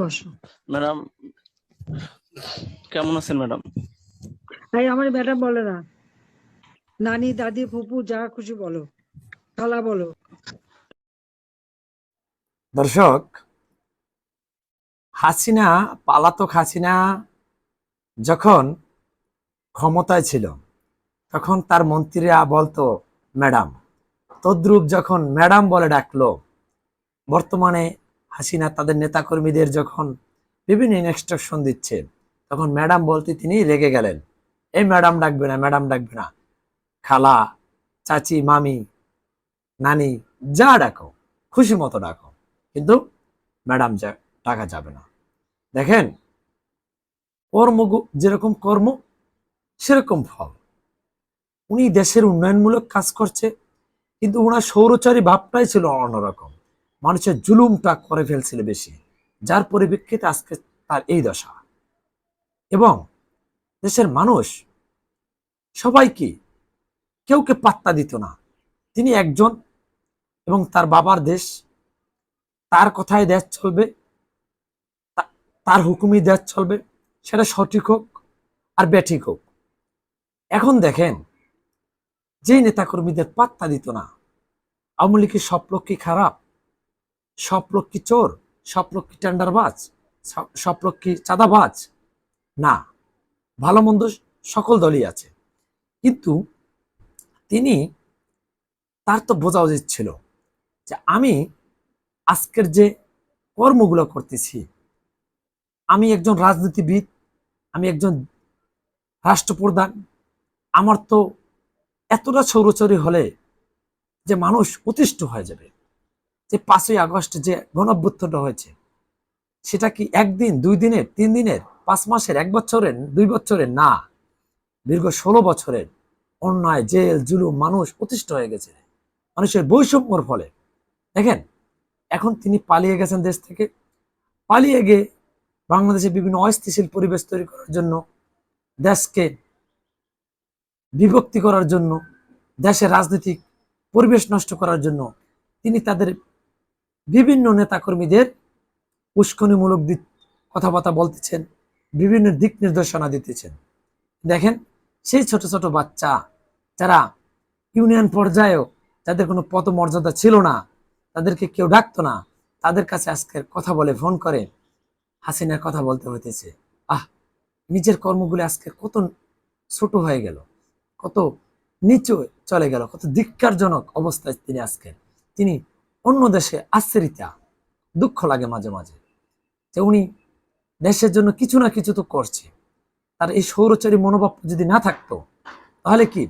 বসো। ম্যাডাম কেমন আছেন ম্যাডাম? এই আমার ম্যাডাম বলে না। নানি দাদি ফুপু যা খুশি বলো। খালা বলো। দর্শক হাসিনা পালাতক হাসিনা যখন ক্ষমতায় ছিল তখন তার মন্ত্রীরা বলতো ম্যাডাম। তদ্রূপ যখন ম্যাডাম বলে ডাকলো বর্তমানে হাসিনা তাদের নেতাকর্মীদের যখন বিভিন্ন ইনস্ট্রাকশন দিচ্ছে, তখন ম্যাডাম বলতে তিনি রেগে গেলেন। এই ম্যাডাম ডাকবে না ম্যাডাম ডাকবে না। খালা, চাচি, মামি, নানি, যা ডাকো, খুশি মতো ডাকো। কিন্তু ম্যাডাম যা, টাকা যাবে না। দেখেন, কর্ম যেরকম কর্ম, সেরকম ফল। উনি দেশের উন্নয়নমূলক কাজ করছে, কিন্তু ওনার সৌরচারী ভাবটাই ছিল অন্যরকম। মানুষের জুলুমটা করে ফেলছিল বেশি। যার পরিপ্রেক্ষিতে আজকে তার এই দশা। এবং দেশের মানুষ সবাইকে কেউকে পাত্তা দিত না। তিনি একজন এবং তার বাবার দেশ তার কথায় দেশ চলবে তার হুকুমই দেশ চলবে, সেটা সঠিক হোক আর ব্যাঠিক হোক। এখন দেখেন যে নেতাকর্মীদের পাত্তা দিত না, আওয়ামী লীগের সব লোক খারাপ। সব লোক কি চোর সব লোক কি টেন্ডারবাজ, সব- সব চাঁদাবাজ। না, ভালো মন্দ সকল দলই আছে। কিন্তু তিনি, তার তো বোঝা উচিত ছিল যে আমি আজকের যে কর্মগুলো করতেছি, আমি একজন রাজনীতিবিদ, আমি একজন রাষ্ট্রপ্রধান, আমার তো এতটা সৌরচরি হলে যে মানুষ অতিষ্ঠ হয়ে যাবে। যে পাঁচই আগস্ট যে গণঅভ্যুত্থানটা হয়েছে, সেটা কি একদিন, দুই দিনের, তিন দিনের, পাঁচ মাসের, এক বছরের, দুই বছরের? না। দীর্ঘ ষোলো বছরের অন্যায়, জেল, জুলুম, মানুষ অতিষ্ঠ হয়ে গেছে। মানুষের বৈষম্যর ফলে। দেখেন, এখন তিনি পালিয়ে গেছেন দেশ থেকে। পালিয়ে গিয়ে বাংলাদেশে বিভিন্ন অস্থিতিশীল পরিবেশ তৈরি করার জন্য, দেশকে বিভক্তি করার জন্য, দেশের রাজনৈতিক পরিবেশ নষ্ট করার জন্য তিনি তাদের বিভিন্ন নেতাকর্মীদের উস্কনিমূলক দিক কথাবার্তা বলতেছেন, বিভিন্ন দিক নির্দেশনা দিতেছেন। দেখেন, সেই ছোট ছোট বাচ্চা যারা ইউনিয়ন পর্যায়েও যাদের কোনো পদমর্যাদা ছিল না, তাদেরকে কেউ ডাকতো না, তাদের কাছে আজকের কথা বলে ফোন করে হাসিনার কথা বলতে হইতেছে। আহ, নিজের কর্মগুলি আজকে কত ছোট হয়ে গেল, কত নিচু চলে গেল, কত ধিক্কারজনক অবস্থায় তিনি আজকে। তিনি অন্য দেশে আশ্রিতা, দুঃখ লাগে মাঝে মাঝে। যে উনি দেশের জন্য কিছু না কিছু তো করছে। তার এই সৌরচারী মনোভাব যদি না থাকতো, তাহলে কি?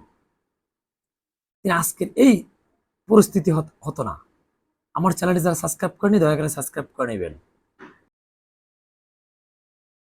তিনি আজকের এই পরিস্থিতি হত- না। আমার চ্যানেলটি যারা সাবস্ক্রাইব করেনি, দয়া করে সাবস্ক্রাইব করে নেবেন।